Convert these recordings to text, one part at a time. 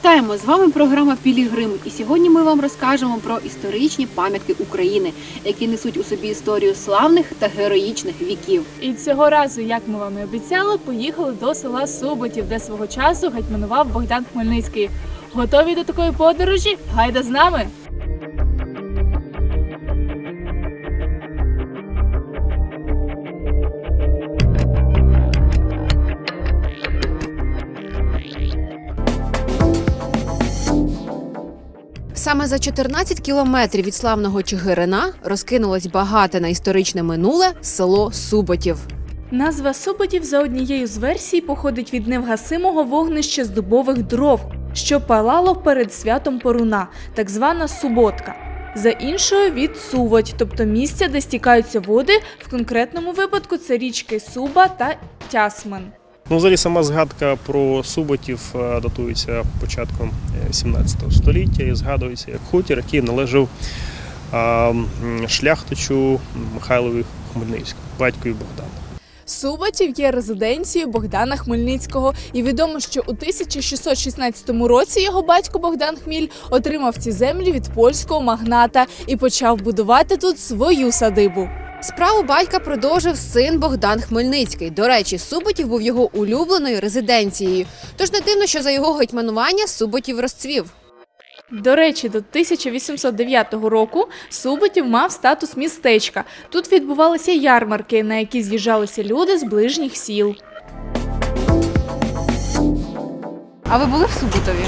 Вітаємо! З вами програма Пілігрим. І сьогодні ми вам розкажемо про історичні пам'ятки України, які несуть у собі історію славних та героїчних віків. І цього разу, як ми вам і обіцяли, поїхали до села Суботів, де свого часу гетьманував Богдан Хмельницький. Готові до такої подорожі? Гайда з нами! Саме за 14 кілометрів від славного Чигирина розкинулось багате на історичне минуле село Суботів. Назва Суботів за однією з версій походить від невгасимого вогнища з дубових дров, що палало перед святом Поруна, так звана суботка. За іншою від Суводь, тобто місця, де стікаються води. В конкретному випадку це річки Суба та Тясмин. Ну, взагалі, сама згадка про Суботів е, датується початком е, 17 століття і згадується як хутір, який належав шляхтичу Михайлові Хмельницькому, батькові Богдана. Суботів є резиденцією Богдана Хмельницького, і відомо, що у 1616 році його батько Богдан Хміль отримав ці землі від польського магната і почав будувати тут свою садибу. Справу батька продовжив син Богдан Хмельницький. До речі, Суботів був його улюбленою резиденцією. Тож не дивно, що за його гетьманування Суботів розцвів. До речі, до 1809 року Суботів мав статус містечка. Тут відбувалися ярмарки, на які з'їжджалися люди з ближніх сіл. А ви були в Суботові?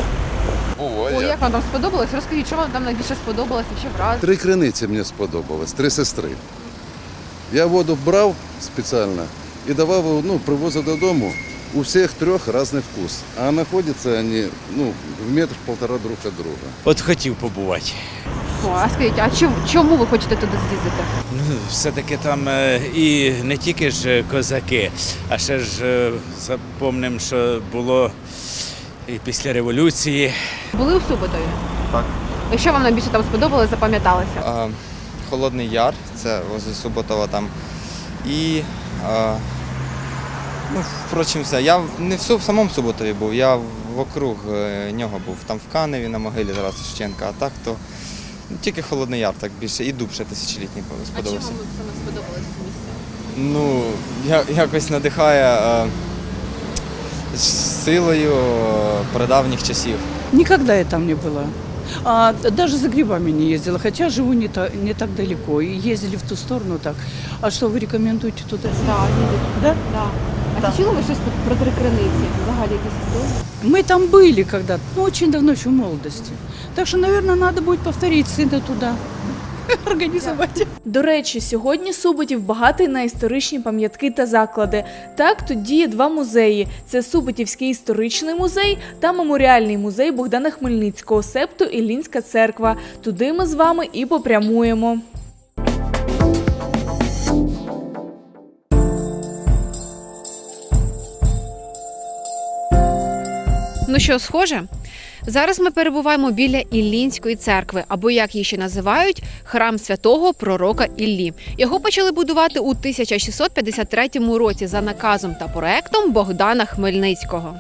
Було О, як вам там сподобалось? Розкажіть, що вам там найбільше сподобалося, чи враз? Три криниці мені сподобалось, три сестри. Я воду брав спеціально і давав, ну, привозив додому. У всіх трьох різний вкус. А знаходяться вони ну, в метр полтора друг від друга. От хотів побувати. О, а скажіть, а чому, чому ви хочете туди з'їздити? Ну, все-таки там е, і не тільки ж козаки, а ще ж е, запомним, що було і після революції. Були у Суботові? Так. І що вам найбільше там сподобалось, запам'яталося? А, Холодний Яр, це возле Суботова там. І, а, ну, впрочем, все. Я не в, Су- в самому Суботові був, я вокруг е, нього був. Там в Каневі на могилі Тараса Шевченка, а так то ну, тільки Холодний Яр так більше. І дуб ще тисячолітній сподобався. саме сподобалось це місце? Ну, я, якось надихає е, силою е, прадавніх часів. Никогда я там не была. А, даже за грибами не ездила, хотя живу не, та- не так далеко. И ездили в ту сторону так. А что, вы рекомендуете туда? Так, Да? да. А чи чули ви щось про три криниці? Взагалі якісь історії? Мы там были когда-то, ну, очень давно, еще в молодости. Так что, наверное, надо будет повторить сына туда организовать. До речі, сьогодні Суботів багатий на історичні пам'ятки та заклади. Так, тут діє два музеї: це Суботівський історичний музей та меморіальний музей Богдана Хмельницького, септу Іллінська церква. Туди ми з вами і попрямуємо. Ну що, схоже? Зараз ми перебуваємо біля Іллінської церкви, або як її ще називають, храм святого пророка Іллі. Його почали будувати у 1653 році за наказом та проектом Богдана Хмельницького.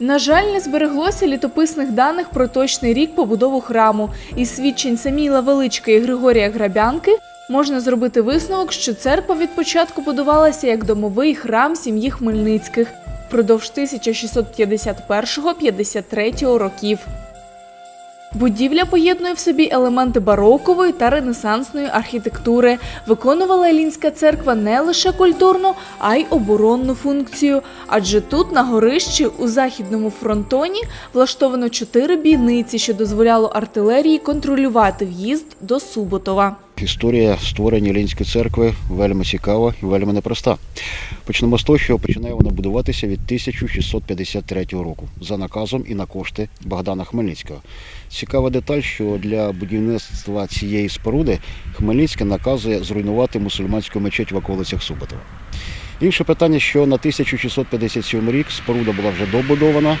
На жаль, не збереглося літописних даних про точний рік побудову храму. Із свідчень Саміла Величка і Григорія Грабянки можна зробити висновок, що церква від початку будувалася як домовий храм сім'ї Хмельницьких впродовж 1651-53 років. Будівля поєднує в собі елементи барокової та ренесансної архітектури. Виконувала Елінська церква не лише культурну, а й оборонну функцію. Адже тут на горищі у західному фронтоні влаштовано чотири бійниці, що дозволяло артилерії контролювати в'їзд до Суботова. Історія створення Ленінської церкви вельми цікава і вельми непроста. Почнемо з того, що починає вона будуватися від 1653 року за наказом і на кошти Богдана Хмельницького. Цікава деталь, що для будівництва цієї споруди Хмельницький наказує зруйнувати мусульманську мечеть в околицях Суботова. Інше питання, що на 1657 рік споруда була вже добудована.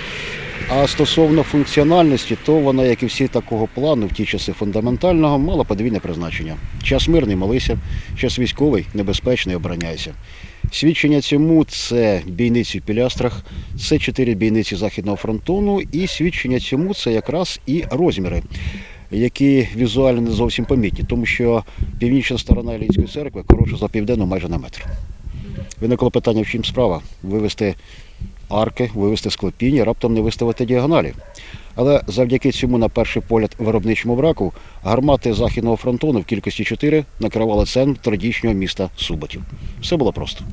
А стосовно функціональності, то вона, як і всі такого плану, в ті часи фундаментального, мала подвійне призначення. Час мирний молися, час військовий небезпечний обороняйся. Свідчення цьому це бійниці в Пілястрах, це чотири бійниці Західного фронтону, і свідчення цьому це якраз і розміри, які візуально не зовсім помітні, тому що північна сторона Іллінської церкви коротша за південну майже на метр. Виникло питання, в чим справа? Вивести арки, вивести склепіння, раптом не виставити діагоналі. Але завдяки цьому, на перший погляд, виробничому браку, гармати Західного фронтону в кількості 4 накривали центр тодішнього міста Суботів. Все було просто.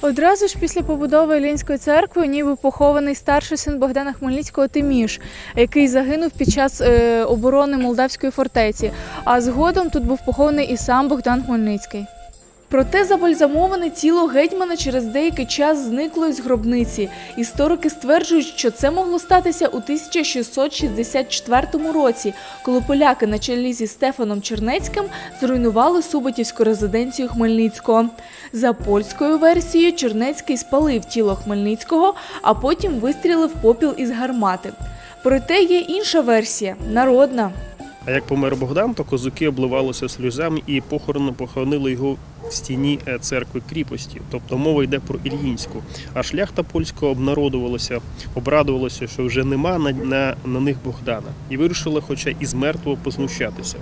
Одразу ж після побудови Іллінської церкви ніби похований старший син Богдана Хмельницького Тиміш, який загинув під час е, оборони Молдавської фортеці. А згодом тут був похований і сам Богдан Хмельницький. Проте забальзамоване тіло гетьмана через деякий час зникло із гробниці. Історики стверджують, що це могло статися у 1664 році, коли поляки на чолі зі Стефаном Чернецьким зруйнували Суботівську резиденцію Хмельницького. За польською версією, Чернецький спалив тіло Хмельницького, а потім вистрілив попіл із гармати. Проте є інша версія народна. А як помер Богдан, то козаки обливалися сльозами і похорон похоронили його стіні е, церкви кріпості. Тобто мова йде про Ільїнську. А шляхта польська обнародувалася, обрадувалася, що вже нема на, на, на них Богдана, і вирішила, хоча і з мертвого познущатися.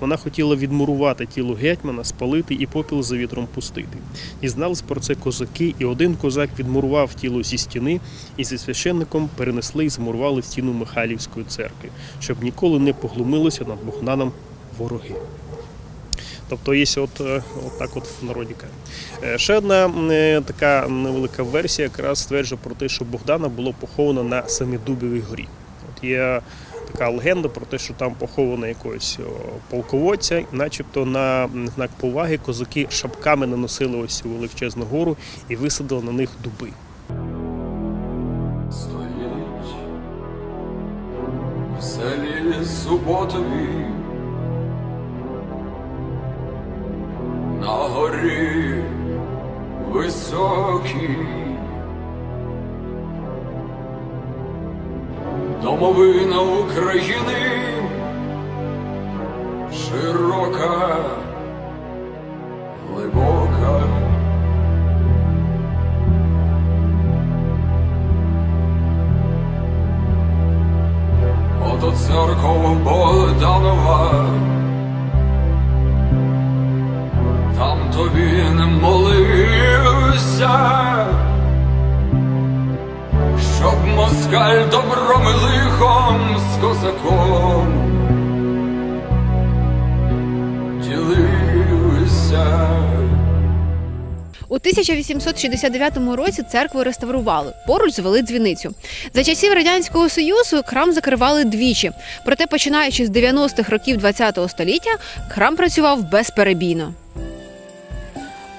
Вона хотіла відмурувати тіло гетьмана, спалити і попіл за вітром пустити. Дізнались про це козаки, і один козак відмурував тіло зі стіни, і зі священником перенесли і змурували стіну Михайлівської церкви, щоб ніколи не поглумилися над Богданом вороги. Тобто є от, е, от так от в народі. Е, Ще одна е, така невелика версія якраз стверджує про те, що Богдана було поховано на Семидубівій горі. От є така легенда про те, що там поховано якогось полководця, начебто на знак поваги козаки шапками наносили ось цю величезну гору і висадили на них дуби. Стоїть в селі Суботові на горі високій домовина України широка, глибока. Ото церкова Богданова, там то він молився, щоб москаль добром і лихом з козаком ділився. У 1869 році церкву реставрували. Поруч звели дзвіницю. За часів радянського союзу храм закривали двічі. Проте, починаючи з 90-х років ХХ століття, храм працював безперебійно.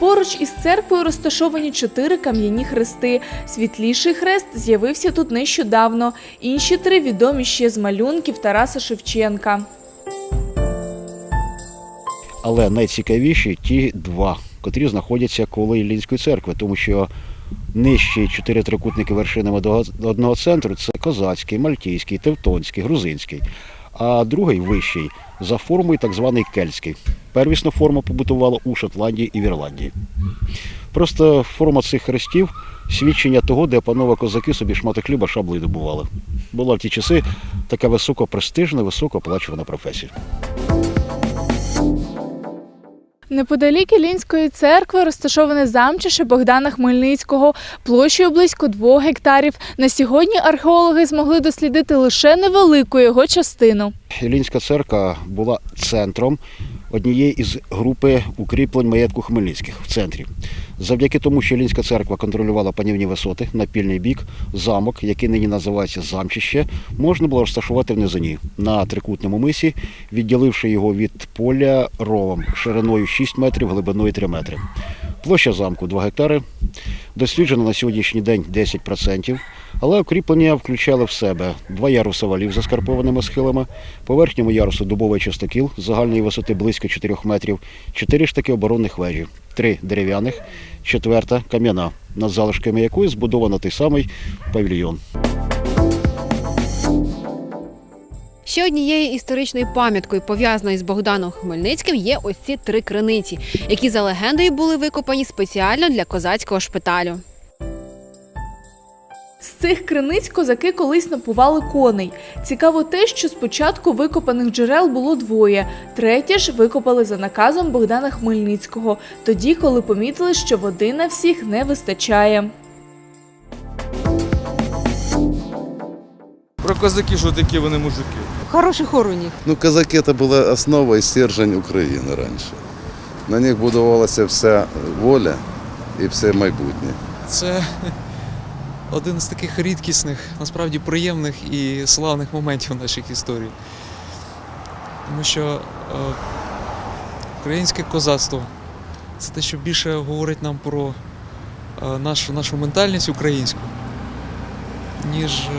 Поруч із церквою розташовані чотири кам'яні хрести. Світліший хрест з'явився тут нещодавно. Інші три відомі ще з малюнків Тараса Шевченка. Але найцікавіші ті два, котрі знаходяться коло Іллінської церкви, тому що нижчі чотири трикутники вершинами до одного центру це козацький, мальтійський, тевтонський, грузинський. А другий вищий за формою так званий кельтський. Первісна форма побутувала у Шотландії і в Ірландії. Просто форма цих хрестів свідчення того, де панове козаки собі шмати хліба шаблею добували. Була в ті часи така високопрестижна, високооплачувана професія. Неподалік Ілінської церкви розташоване замчище Богдана Хмельницького площею близько двох гектарів. На сьогодні археологи змогли дослідити лише невелику його частину. Ілінська церква була центром однієї із групи укріплень маєтку Хмельницьких в центрі. Завдяки тому, що Лінська церква контролювала панівні висоти на пільний бік, замок, який нині називається замчище, можна було розташувати в низині на трикутному мисі, відділивши його від поля ровом шириною 6 метрів, глибиною 3 метри. Площа замку 2 гектари. Досліджено на сьогоднішній день 10%, але укріплення включали в себе два яруси валів з заскарпованими схилами, по верхньому ярусу дубовий частокіл загальної висоти близько 4 метрів, чотири штаки оборонних вежі, три дерев'яних, четверта кам'яна, над залишками якої збудовано той самий павільйон. Ще однією історичною пам'яткою, пов'язаною з Богданом Хмельницьким, є ось ці три криниці, які за легендою були викопані спеціально для козацького шпиталю. З цих криниць козаки колись напували коней. Цікаво те, що спочатку викопаних джерел було двоє. Третє ж викопали за наказом Богдана Хмельницького, тоді, коли помітили, що води на всіх не вистачає. Про козаки, що такі вони мужики. Хороший хор. Ну, казаки это була основа і стержень України раніше. На них будувалася вся воля і все майбутнє. Це один з таких рідкісних, насправді приємних і славних моментів наших історій. Тому що е, українське козацтво це те, що більше говорить нам про е, нашу, нашу ментальність українську, ніж е,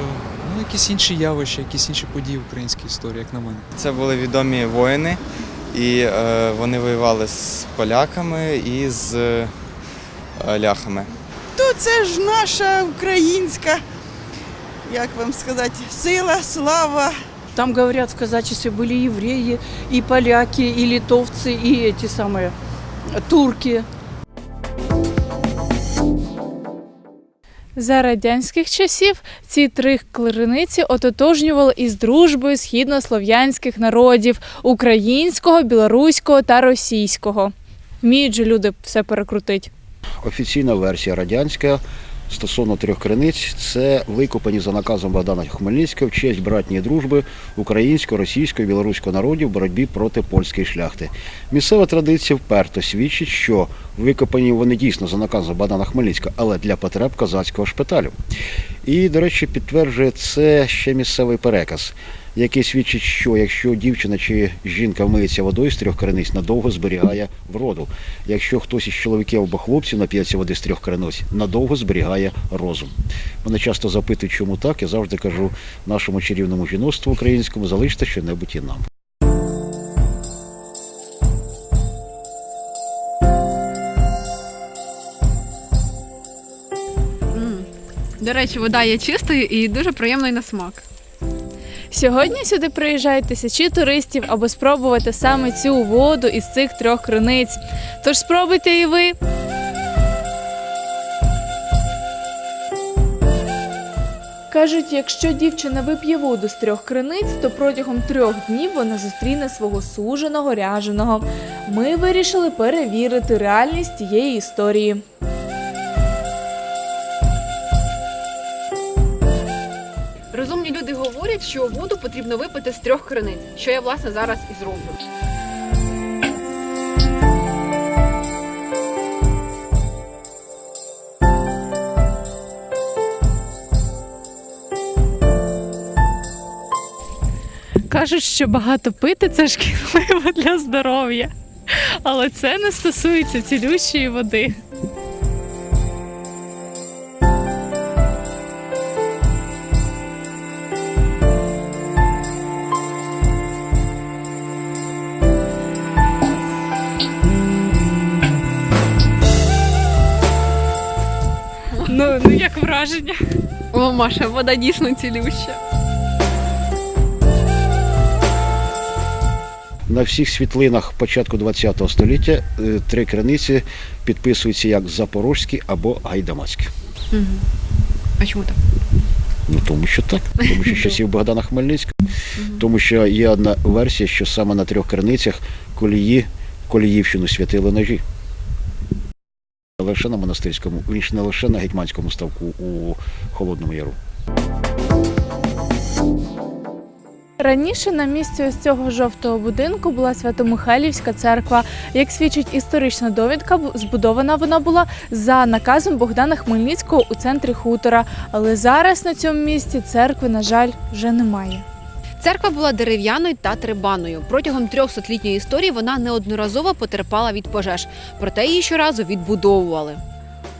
ну, якісь інші явища, якісь інші події в українській історії, як на мене. Це були відомі воїни, і е, вони воювали з поляками і з е, ляхами То це ж наша українська, як вам сказати, сила, слава. Там, говорят, в казачестве были евреи, и поляки, и литовцы, и эти самые э, турки. За радянських часів ці три криниці ототожнювали із дружбою східнослов'янських народів українського, білоруського та російського. Вміють же люди все перекрутити. Офіційна версія радянська стосовно трьох криниць це викопані за наказом Богдана Хмельницького в честь братньої дружби українського, російського і білоруського народів в боротьбі проти польської шляхти. Місцева традиція вперто свідчить, що викопані вони дійсно за наказом Богдана Хмельницького, але для потреб козацького шпиталю. І, до речі, підтверджує це ще місцевий переказ, який свідчить, що якщо дівчина чи жінка вмиється водою з трьох криниць, надовго зберігає вроду. Якщо хтось із чоловіків або хлопців нап'ється води з трьох криниць, надовго зберігає розум. Мене часто запитують, чому так. Я завжди кажу нашому чарівному жіноцтву українському, залиште що-небудь і нам. До речі, вода є чистою і дуже приємною на смак. Сьогодні сюди приїжджають тисячі туристів, аби спробувати саме цю воду із цих трьох криниць. Тож спробуйте і ви. Кажуть, якщо дівчина вип'є воду з трьох криниць, то протягом трьох днів вона зустріне свого суженого ряженого. Ми вирішили перевірити реальність цієї історії. Люди що воду потрібно випити з трьох криниць, що я власне зараз і зроблю. Кажуть, що багато пити це шкідливо для здоров'я. Але це не стосується цілющої води. Маша, вода дійсно цілюща. На всіх світлинах початку ХХ століття е, три криниці підписуються як Запорозькі або Гайдамацькі. Угу. А чому так? Ну тому що так, тому що часів Богдана Хмельницького. Тому що є одна версія, що саме на трьох криницях колії Коліївщину святили ножі. Лише на монастирському, ніж не лише на гетьманському ставку у Холодному Яру. Раніше на місці ось цього жовтого будинку була Свято-Михайлівська церква. Як свідчить історична довідка, бу- збудована вона була за наказом Богдана Хмельницького у центрі хутора. Але зараз на цьому місці церкви, на жаль, вже немає. Церква була дерев'яною та трибаною. Протягом трьохсотлітньої історії вона неодноразово потерпала від пожеж, проте її щоразу відбудовували.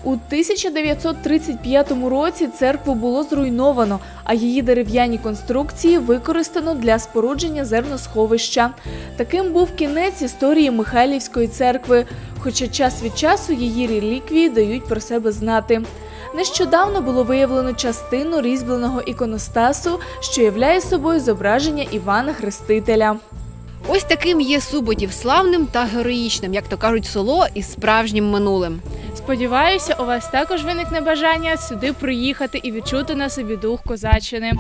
У 1935 році церкву було зруйновано, а її дерев'яні конструкції використано для спорудження зерносховища. Таким був кінець історії Михайлівської церкви, хоча час від часу її реліквії дають про себе знати. Нещодавно було виявлено частину різьбленого іконостасу, що являє собою зображення Івана Хрестителя. Ось таким є Суботів славним та героїчним, як то кажуть, село із справжнім минулим. Сподіваюся, у вас також виникне бажання сюди приїхати і відчути на собі дух козаччини.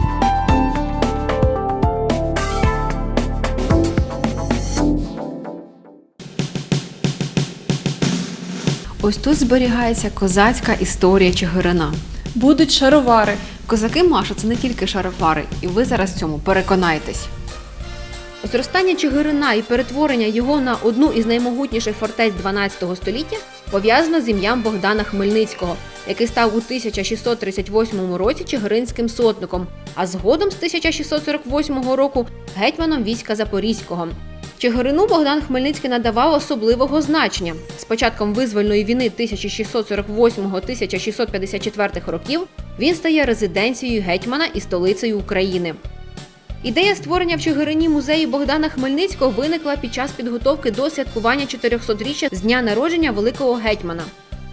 Ось тут зберігається козацька історія Чигирина. Будуть шаровари. Козаки Маша це не тільки шарофари, і ви зараз в цьому переконайтесь. Зростання Чигирина і перетворення його на одну із наймогутніших фортець 12 століття пов'язано з ім'ям Богдана Хмельницького, який став у 1638 році чигиринським сотником, а згодом з 1648 року гетьманом війська Запорізького. Чигирину Богдан Хмельницький надавав особливого значення. З початком визвольної війни 1648-1654 років він стає резиденцією гетьмана і столицею України. Ідея створення в Чигирині музею Богдана Хмельницького виникла під час підготовки до святкування 400-річчя з дня народження великого гетьмана.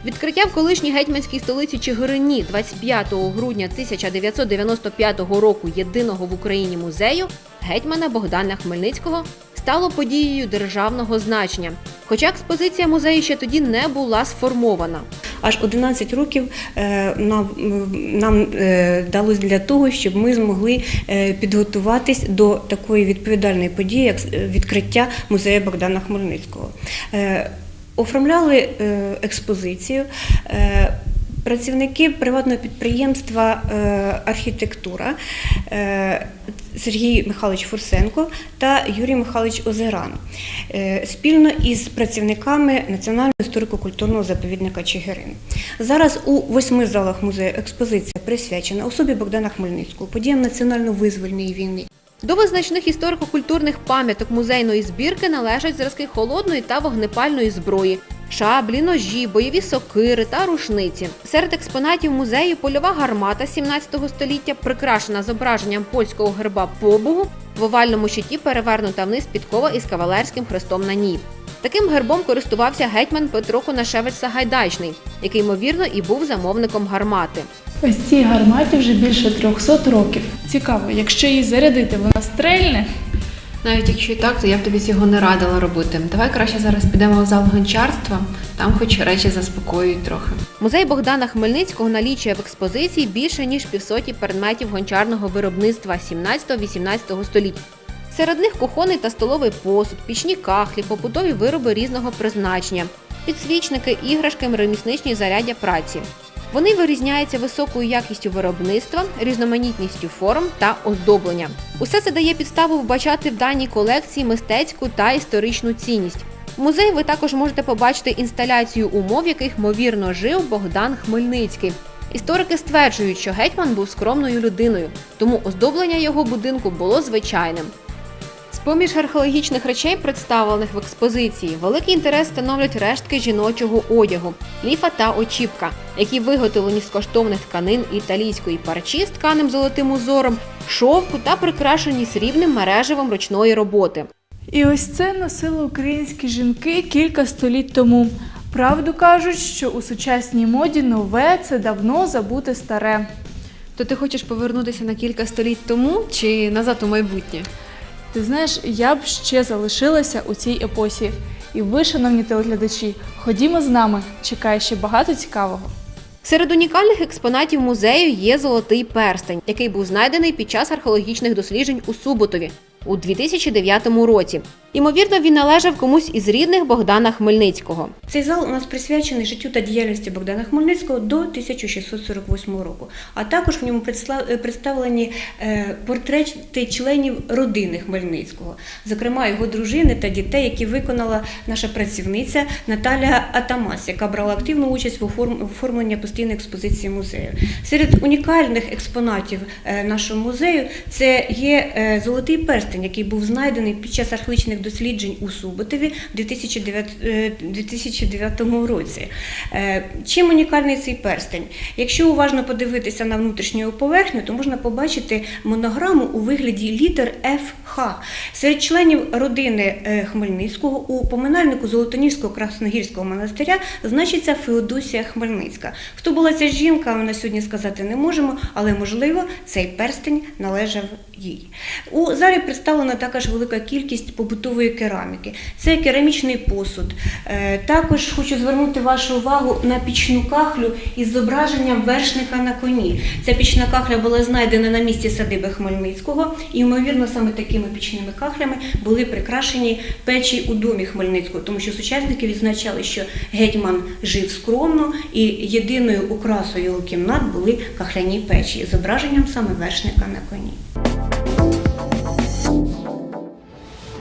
Відкриття в колишній гетьманській столиці Чигирині 25 грудня 1995 року єдиного в Україні музею гетьмана Богдана Хмельницького стало подією державного значення. Хоча експозиція музею ще тоді не була сформована. Аж 11 років е, нам, нам е, далось для того, щоб ми змогли е, підготуватись до такої відповідальної події, як відкриття музею Богдана Хмельницького. Оформляли експозицію. Працівники приватного підприємства е, архітектура е, Сергій Михайлович Фурсенко та Юрій Михайлович Озеран е, спільно із працівниками Національного історико-культурного заповідника Чигирин. Зараз у восьми залах музею експозиція присвячена особі Богдана Хмельницького, подіям національно-визвольної війни. До визначних історико-культурних пам'яток музейної збірки належать зразки холодної та вогнепальної зброї, шаблі, ножі, бойові сокири та рушниці. Серед експонатів музею польова гармата 17 століття, прикрашена зображенням польського герба побугу, в овальному щиті перевернута вниз підкова із кавалерським хрестом на ній. Таким гербом користувався гетьман Петро Конашевич Сагайдачний, який, ймовірно, і був замовником гармати. Ось цій гарматі вже більше 300 років. Цікаво, якщо її зарядити, вона стрельне. Навіть якщо і так, то я б тобі цього не радила робити. Давай краще зараз підемо в зал гончарства, там хоч речі заспокоюють трохи. Музей Богдана Хмельницького налічує в експозиції більше ніж півсоті предметів гончарного виробництва 17-18 століть. Серед них кухонний та столовий посуд, пічні кахлі, побутові вироби різного призначення, підсвічники, іграшки, ремісничні заряддя праці. Вони вирізняються високою якістю виробництва, різноманітністю форм та оздоблення. Усе це дає підставу вбачати в даній колекції мистецьку та історичну цінність. В музеї ви також можете побачити інсталяцію умов, в яких ймовірно жив Богдан Хмельницький. Історики стверджують, що гетьман був скромною людиною, тому оздоблення його будинку було звичайним. З-поміж археологічних речей, представлених в експозиції, великий інтерес становлять рештки жіночого одягу, ліфа та очіпка, які виготовлені з коштовних тканин італійської парчі з тканим золотим узором, шовку та прикрашені срібним мереживом ручної роботи. І ось це носили українські жінки кілька століть тому. Правду кажуть, що у сучасній моді нове це давно забуте старе. То ти хочеш повернутися на кілька століть тому чи назад у майбутнє? Ти знаєш, я б ще залишилася у цій епосі. І ви, шановні телеглядачі, ходімо з нами. Чекає ще багато цікавого. Серед унікальних експонатів музею є золотий перстень, який був знайдений під час археологічних досліджень у Суботові у 2009 році. Ймовірно, він належав комусь із рідних Богдана Хмельницького. Цей зал у нас присвячений життю та діяльності Богдана Хмельницького до 1648 року. А також в ньому е, представлені е, портрети членів родини Хмельницького, зокрема його дружини та дітей, які виконала наша працівниця Наталя Атамас, яка брала активну участь в оформленні постійної експозиції музею. Серед унікальних експонатів е, нашого музею це є золотий перстень, який був знайдений під час археологічних досліджень у Суботові в 2009, е, 2009 році. Е, Чим унікальний цей перстень? Якщо уважно подивитися на внутрішню поверхню, то можна побачити монограму у вигляді літер ФХ. Х. Серед членів родини е, Хмельницького у поминальнику Золотоніжського красногірського монастиря значиться Феодосія Хмельницька. Хто була ця жінка, ми на сьогодні сказати не можемо, але можливо цей перстень належав їй. У залі представлена також велика кількість побутової кераміки. Це керамічний посуд. Е, Також хочу звернути вашу увагу на пічну кахлю із зображенням вершника на коні. Ця пічна кахля була знайдена на місці садиби Хмельницького, і ймовірно саме такими пічними кахлями були прикрашені печі у домі Хмельницького, тому що сучасники відзначали, що гетьман жив скромно, і єдиною окрасою його кімнат були кахляні печі з зображенням саме вершника на коні.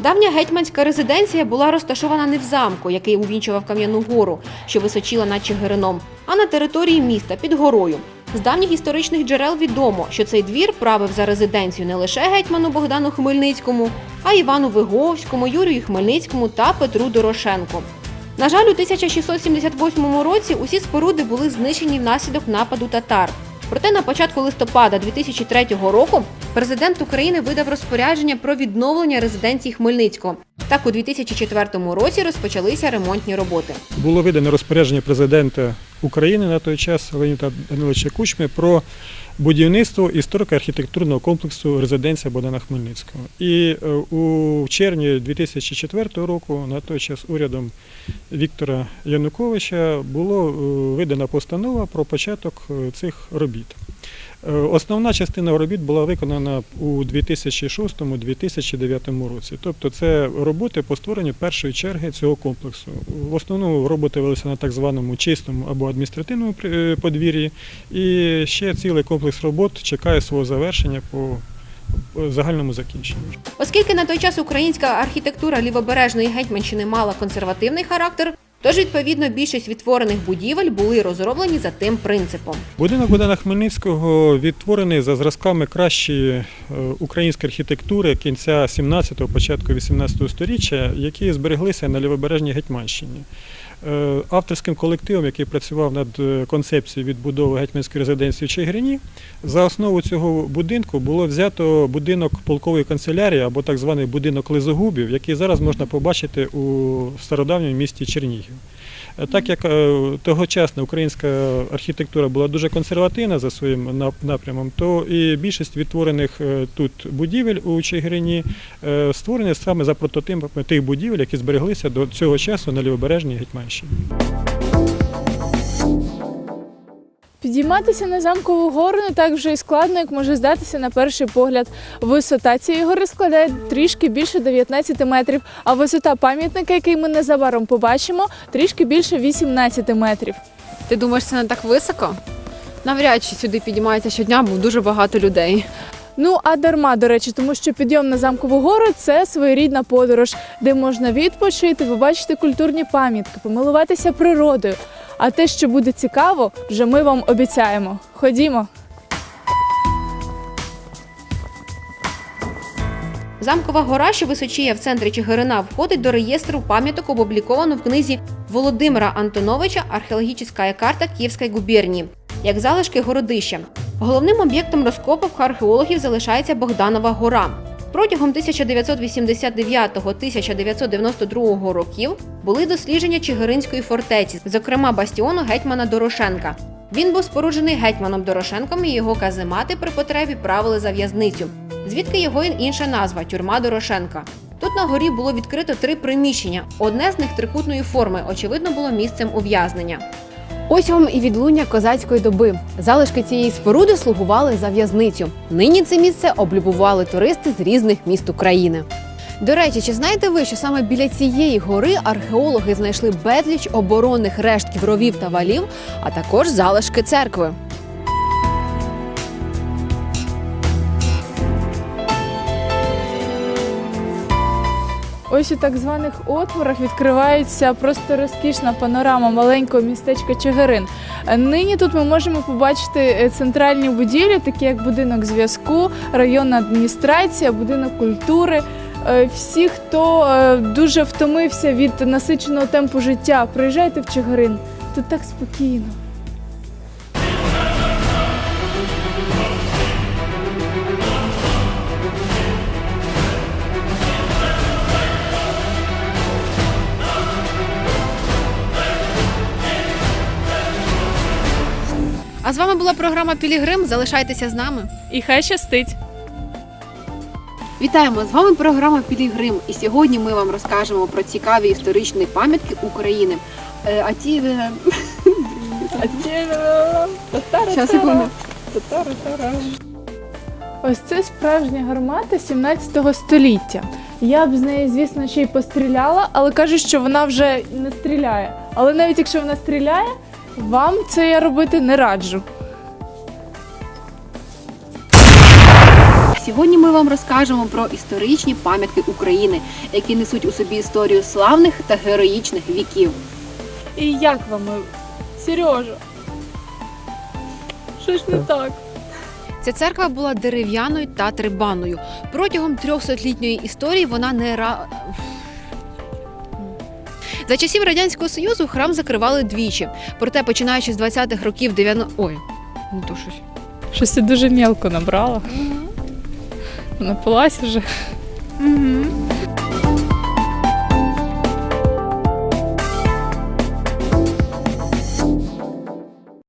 Давня гетьманська резиденція була розташована не в замку, який увінчував Кам'яну гору, що височіла над Чигирином, а на території міста під горою. З давніх історичних джерел відомо, що цей двір правив за резиденцію не лише гетьману Богдану Хмельницькому, а Івану Виговському, Юрію Хмельницькому та Петру Дорошенку. На жаль, у 1678 році усі споруди були знищені внаслідок нападу татар. Проте на початку листопада 2003 року президент України видав розпорядження про відновлення резиденції Хмельницького. Так у 2004 році розпочалися ремонтні роботи. було видане розпорядження президента України на той час Леоніда Даниловича Кучми про будівництво історико-архітектурного комплексу резиденція Богдана Хмельницького. І е, у червні 2004 року, на той час урядом Віктора Януковича, було е, видана постанова про початок е, цих робіт. Е, Основна частина робіт була виконана у 2006-2009 році. Тобто це роботи по створенню першої черги цього комплексу. В основному роботи велися на так званому чистому або адміністративному е, подвір'ї, і ще цілий комплекс робот чекає свого завершення по по загальному закінченню. Оскільки на той час українська архітектура лівобережної гетьманщини мала консервативний характер, тож відповідно більшість відтворених будівель були розроблені за тим принципом. Будинок Богдана Хмельницького відтворений за зразками кращої е, української архітектури кінця 17-го, початку 18-го сторіччя, які збереглися на лівобережній Гетьманщині. Е, Авторським колективом, який працював над е, концепцією відбудови гетьманської резиденції в Чигирині, за основу цього будинку було взято будинок полкової канцелярії або так званий будинок лизогубів, який зараз можна побачити у стародавньому місті Чернігів. Так як е, тогочасна українська архітектура була дуже консервативна за своїм напрямом, то і більшість відтворених е, тут будівель у Чигирині е, створені саме за прототипами тих будівель, які збереглися до цього часу на лівобережній Гетьманщині. Підійматися на замкову гору не так вже і складно, як може здатися на перший погляд. Висота цієї гори складає трішки більше 19 метрів, а висота пам'ятника, який ми незабаром побачимо, трішки більше 18 метрів. Ти думаєш, це не так високо? Навряд чи сюди підіймається щодня, бо дуже багато людей. Ну а дарма, до речі, тому що підйом на замкову гору це своєрідна подорож, де можна відпочити, побачити культурні пам'ятки, помилуватися природою. А те, що буде цікаво, вже ми вам обіцяємо. Ходімо. Замкова гора, що височіє в центрі Чигирина, входить до реєстру пам'яток, опубліковано в книзі Володимира Антоновича Археологічна карта Київської губернії, як залишки городища. Головним об'єктом розкопок археологів залишається Богданова гора. Протягом 1989-1992 років були дослідження Чигиринської фортеці, зокрема бастіону гетьмана Дорошенка. Він був споруджений гетьманом Дорошенком і його каземати при потребі правили за в'язницю, звідки його інша назва тюрма Дорошенка. Тут на горі було відкрито три приміщення. Одне з них трикутної форми, очевидно, було місцем ув'язнення. Ось вам і відлуння козацької доби. Залишки цієї споруди слугували за в'язницю. Нині це місце облюбували туристи з різних міст України. До речі, чи знаєте ви, що саме біля цієї гори археологи знайшли безліч оборонних рештків ровів та валів, а також залишки церкви? Ось у так званих отворах відкривається просто розкішна панорама маленького містечка Чигирин. Нині тут ми можемо побачити е, центральні будівлі, такі як будинок зв'язку, районна адміністрація, будинок культури. Е, Всі, хто е, дуже втомився від насиченого темпу життя, приїжджайте в Чигирин. Тут так спокійно. А з вами була програма Пілігрим. Залишайтеся з нами. І хай щастить! Вітаємо! З вами програма Пілігрим. І сьогодні ми вам розкажемо про цікаві історичні пам'ятки України. Е, А ті. е. Щас, секунду. Ось це справжня гармата 17 століття. Я б з неї, звісно, ще й постріляла, але кажуть, що вона вже не стріляє. Але навіть якщо вона стріляє, вам це я робити не раджу. Сьогодні ми вам розкажемо про історичні пам'ятки України, які несуть у собі історію славних та героїчних віків. І як вам, Сережа? Щось не так. Ця церква була дерев'яною та трибанною. Протягом трьохсотлітньої історії вона не ра. За часів Радянського Союзу храм закривали двічі. Проте, починаючи з 20-х років 90... Ой, не то щось. Щось я дуже мелко набрала. Напилась вже. Угу.